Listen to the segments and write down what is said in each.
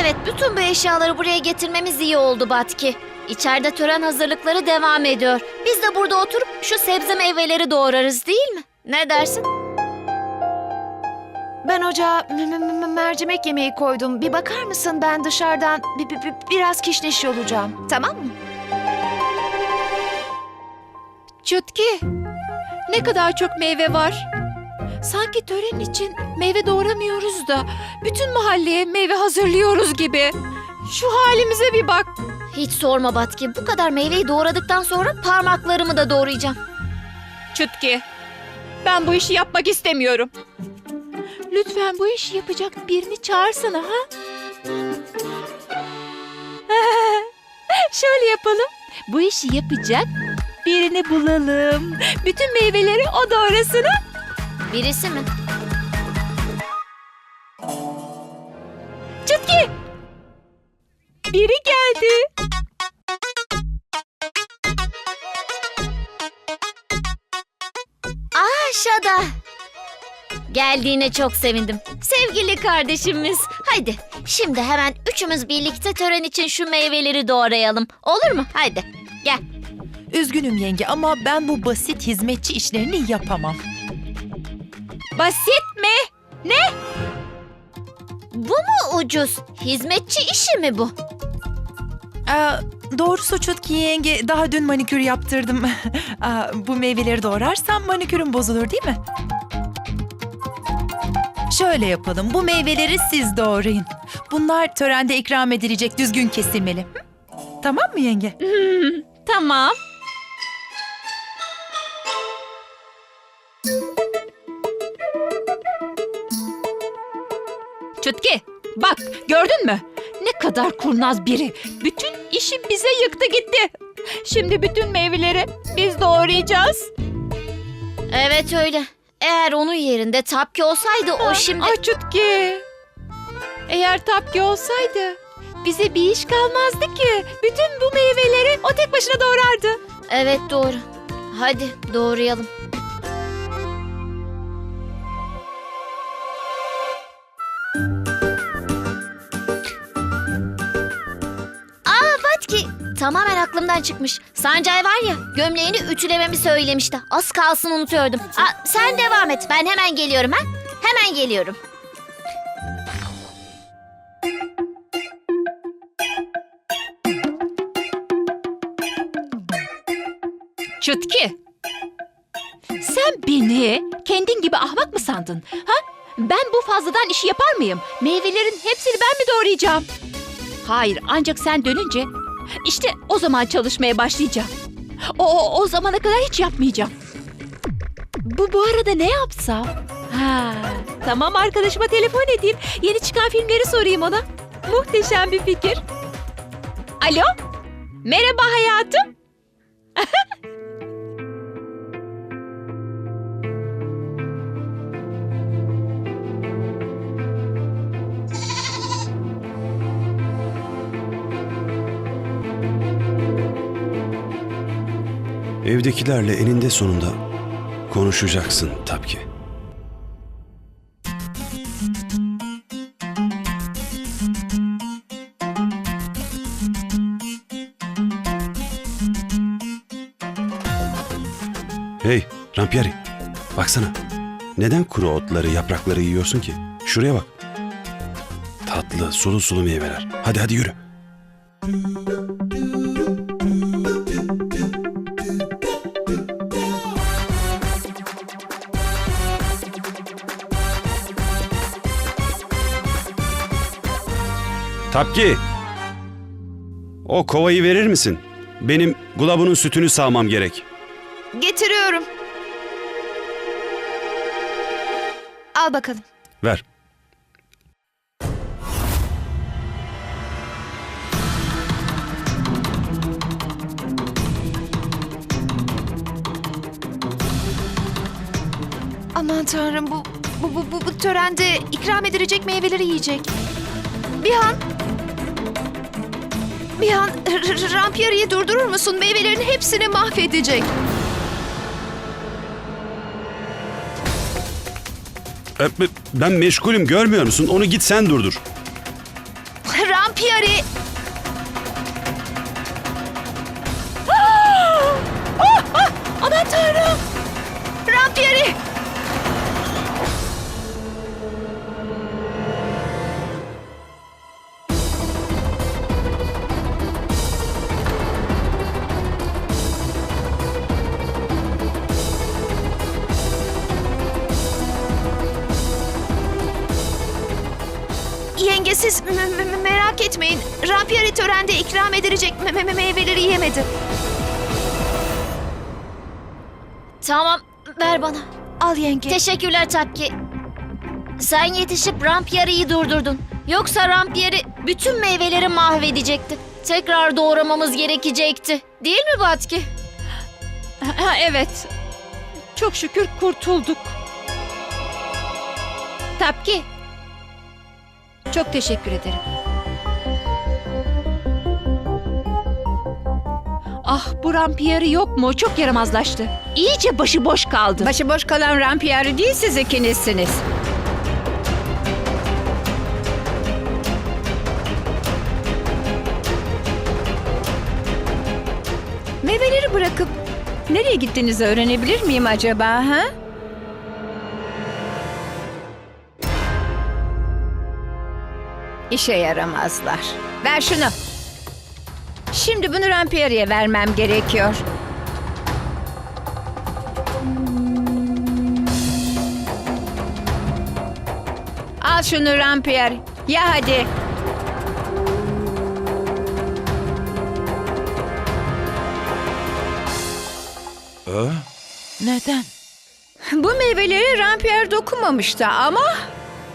Evet, bütün bu eşyaları buraya getirmemiz iyi oldu Batki. İçeride tören hazırlıkları devam ediyor. Biz de burada oturup şu sebze meyveleri doğrarız değil mi? Ne dersin? Ben ocağa mercimek yemeği koydum. Bir bakar mısın ben dışarıdan bi- bi- bi- biraz kişniş olacağım. Tamam mı? Çutki, ne kadar çok meyve var. Sanki tören için meyve doğramıyoruz da bütün mahalleye meyve hazırlıyoruz gibi. Şu halimize bir bak. Hiç sorma Batki. Bu kadar meyveyi doğradıktan sonra parmaklarımı da doğrayacağım. Çutki, ben bu işi yapmak istemiyorum. Lütfen bu işi yapacak birini çağırsana ha? Şöyle yapalım. Bu işi yapacak birini bulalım. Bütün meyveleri o doğrasın ha? Birisi mi? Çutki! Biri geldi. Aşağıda. Geldiğine çok sevindim. Sevgili kardeşimiz. Haydi şimdi hemen üçümüz birlikte tören için şu meyveleri doğrayalım. Olur mu? Haydi gel. Üzgünüm yenge ama ben bu basit hizmetçi işlerini yapamam. Basit mi? Bu mu ucuz? Hizmetçi işi mi bu? Aa, doğrusu Çutki yenge daha dün manikür yaptırdım. Aa, bu meyveleri doğrarsam manikürüm bozulur değil mi? Şöyle yapalım. Bu meyveleri siz doğrayın. Bunlar törende ikram edilecek düzgün kesilmeli. Hı? Tamam mı yenge? Tamam. Çutki, bak gördün mü? Ne kadar kurnaz biri. Bütün işi bize yıktı gitti. Şimdi bütün meyveleri biz doğrayacağız. Evet öyle. Eğer onun yerinde Tapki olsaydı o şimdi... Ay Çutki. Eğer Tapki olsaydı bize bir iş kalmazdı ki. Bütün bu meyveleri o tek başına doğrardı. Evet doğru. Hadi doğrayalım. Tamamen aklımdan çıkmış. Sancay var ya gömleğini ütülememi söylemişti. Az kalsın unutuyordum. Aa, sen devam et ben hemen geliyorum ha. Hemen geliyorum. Çutki. Sen beni kendin gibi ahmak mı sandın? Ha? Ben bu fazladan işi yapar mıyım? Meyvelerin hepsini ben mi doğrayacağım? Hayır, ancak sen dönünce işte o zaman çalışmaya başlayacağım. O, o, zamana kadar hiç yapmayacağım. Bu bu arada ne yapsam? Ha, tamam arkadaşıma telefon edeyim. Yeni çıkan filmleri sorayım ona. Muhteşem bir fikir. Alo? Merhaba hayatım. Evdekilerle eninde sonunda konuşacaksın tabii ki. Hey Rampieri, baksana. Neden kuru otları, yaprakları yiyorsun ki? Şuraya bak. Tatlı, sulu sulu meyveler. Hadi hadi yürü. Tapki. O kovayı verir misin? Benim gulabunun sütünü sağmam gerek. Getiriyorum. Al bakalım. Ver. Aman tanrım bu bu bu bu, bu törende ikram edilecek meyveleri yiyecek. Bir an bir an Rampieri'yi durdurur musun? Meyvelerin hepsini mahvedecek. E, Ben meşgulüm görmüyor musun? Onu git sen durdur. Rampiyari. Siz me- me- me- merak etmeyin. Rampiyari törende ikram edilecek me- me- me- meyveleri yemedi. Tamam ver bana. Al yenge. Teşekkürler Takki. Sen yetişip Rampierre'yi durdurdun. Yoksa Rampierre bütün meyveleri mahvedecekti. Tekrar doğramamız gerekecekti. Değil mi Batki? Ha, evet. Çok şükür kurtulduk. Tapki. Çok teşekkür ederim. Ah bu rampiyeri yok mu? Çok yaramazlaştı. İyice başıboş kaldı. Başıboş kalan rampiyeri değil siz ikinizsiniz. Meyveleri bırakıp nereye gittiğinizi öğrenebilir miyim acaba ha? İşe yaramazlar. Ver şunu. Şimdi bunu rampiyeriye vermem gerekiyor. Al şunu Rampier. Ya hadi. Aa, Neden? Bu meyveleri Rampier dokunmamıştı ama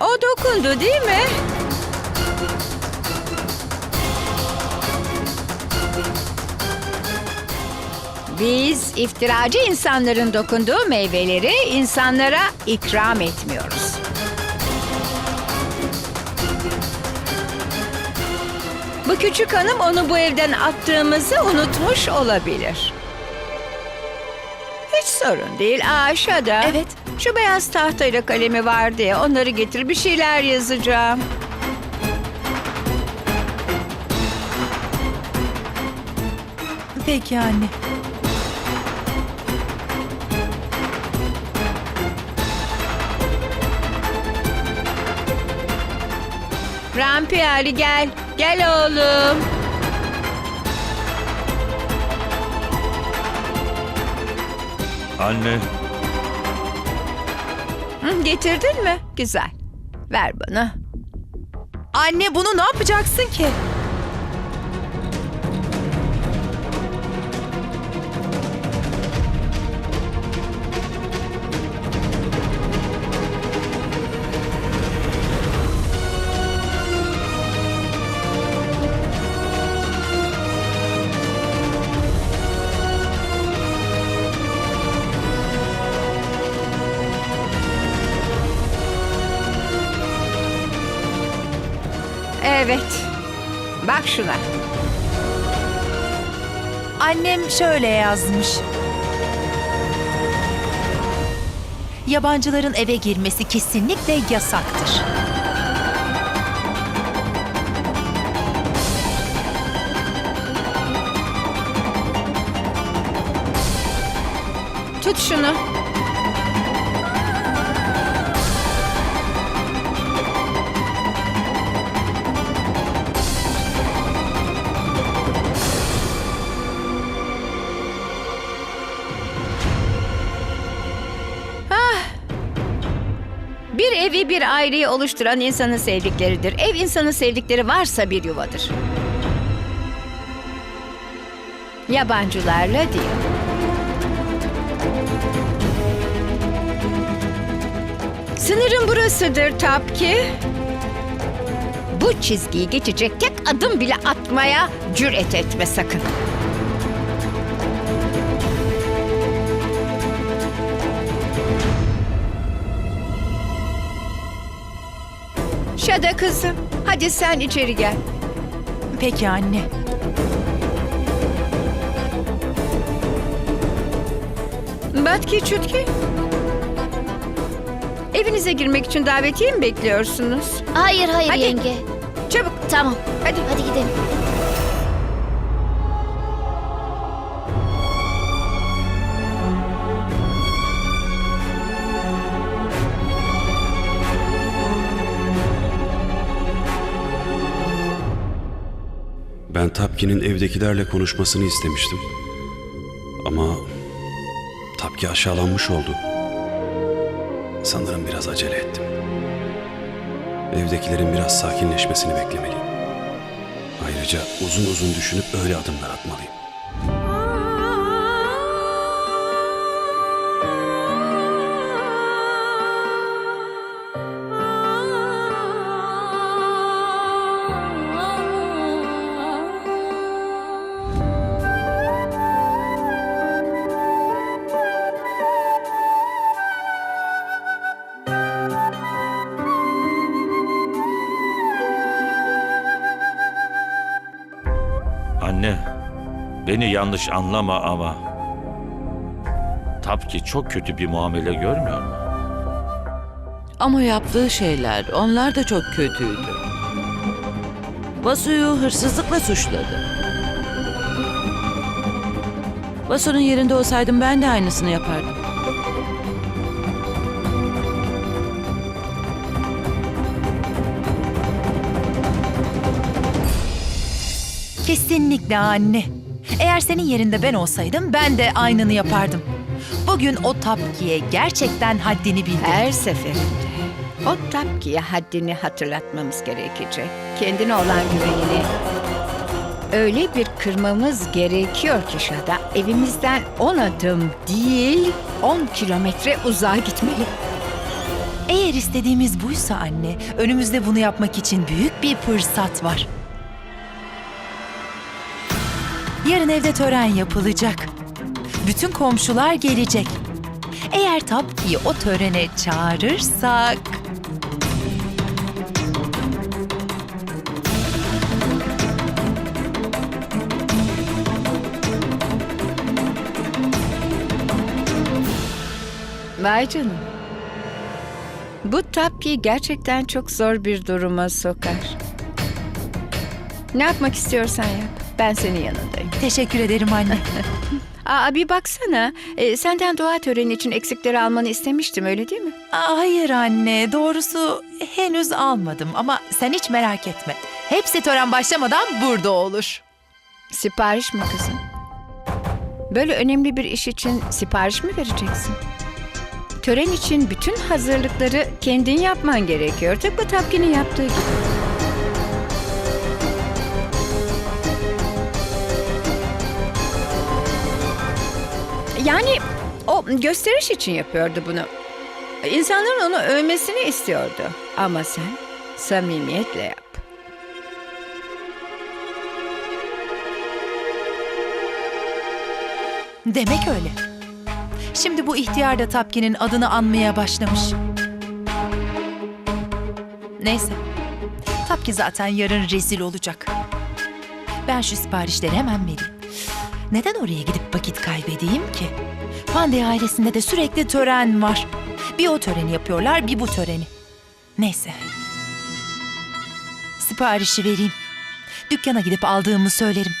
o dokundu değil mi? Biz iftiracı insanların dokunduğu meyveleri insanlara ikram etmiyoruz. Bu küçük hanım onu bu evden attığımızı unutmuş olabilir. Hiç sorun değil. Aa, aşağıda. Evet. Şu beyaz tahtayla kalemi vardı ya. Onları getir bir şeyler yazacağım. Peki anne. Rampi Ali gel. Gel oğlum. Anne, Hı, getirdin mi? Güzel. Ver bana. Anne bunu ne yapacaksın ki? Evet. Bak şuna. Annem şöyle yazmış. Yabancıların eve girmesi kesinlikle yasaktır. Tut şunu. Evi bir aileyi oluşturan insanın sevdikleridir. Ev insanın sevdikleri varsa bir yuvadır. Yabancılarla değil. Sınırın burasıdır Tapki. Bu çizgiyi geçecek tek adım bile atmaya cüret etme sakın. Şada kızım, hadi sen içeri gel. Peki anne. Batki Çutki. Evinize girmek için davetiye mi bekliyorsunuz? Hayır hayır Hadi. yenge. Çabuk Tamam. Hadi hadi gidelim. Tapki'nin evdekilerle konuşmasını istemiştim. Ama Tapki aşağılanmış oldu. Sanırım biraz acele ettim. Evdekilerin biraz sakinleşmesini beklemeliyim. Ayrıca uzun uzun düşünüp öyle adımlar atmalıyım. Anne, beni yanlış anlama ama... Tapki çok kötü bir muamele görmüyor mu? Ama yaptığı şeyler onlar da çok kötüydü. Vasu'yu hırsızlıkla suçladı. Vasu'nun yerinde olsaydım ben de aynısını yapardım. Kesinlikle anne. Eğer senin yerinde ben olsaydım ben de aynını yapardım. Bugün o Tapki'ye gerçekten haddini bildirdim. Her seferinde o tapkiye haddini hatırlatmamız gerekecek. Kendine olan güvenini öyle bir kırmamız gerekiyor ki Şada. Evimizden 10 adım değil 10 kilometre uzağa gitmeli. Eğer istediğimiz buysa anne, önümüzde bunu yapmak için büyük bir fırsat var. Yarın evde tören yapılacak. Bütün komşular gelecek. Eğer Tapki'yi o törene çağırırsak... Vay canım. Bu tapki gerçekten çok zor bir duruma sokar. Ne yapmak istiyorsan yap. Ben senin yanındayım. Teşekkür ederim anne. Aa bir baksana. e, senden dua töreni için eksikleri almanı istemiştim öyle değil mi? Aa, hayır anne, doğrusu henüz almadım ama sen hiç merak etme. Hepsi tören başlamadan burada olur. Sipariş mi kızım? Böyle önemli bir iş için sipariş mi vereceksin? Tören için bütün hazırlıkları kendin yapman gerekiyor. Tıpkı Tapkin'in yaptığı gibi. Yani o gösteriş için yapıyordu bunu. İnsanların onu övmesini istiyordu. Ama sen samimiyetle yap. Demek öyle. Şimdi bu ihtiyar da Tapki'nin adını anmaya başlamış. Neyse. Tapki zaten yarın rezil olacak. Ben şu siparişleri hemen vereyim. Neden oraya gidip vakit kaybedeyim ki? Pandey ailesinde de sürekli tören var. Bir o töreni yapıyorlar, bir bu töreni. Neyse. Siparişi vereyim. Dükkana gidip aldığımı söylerim.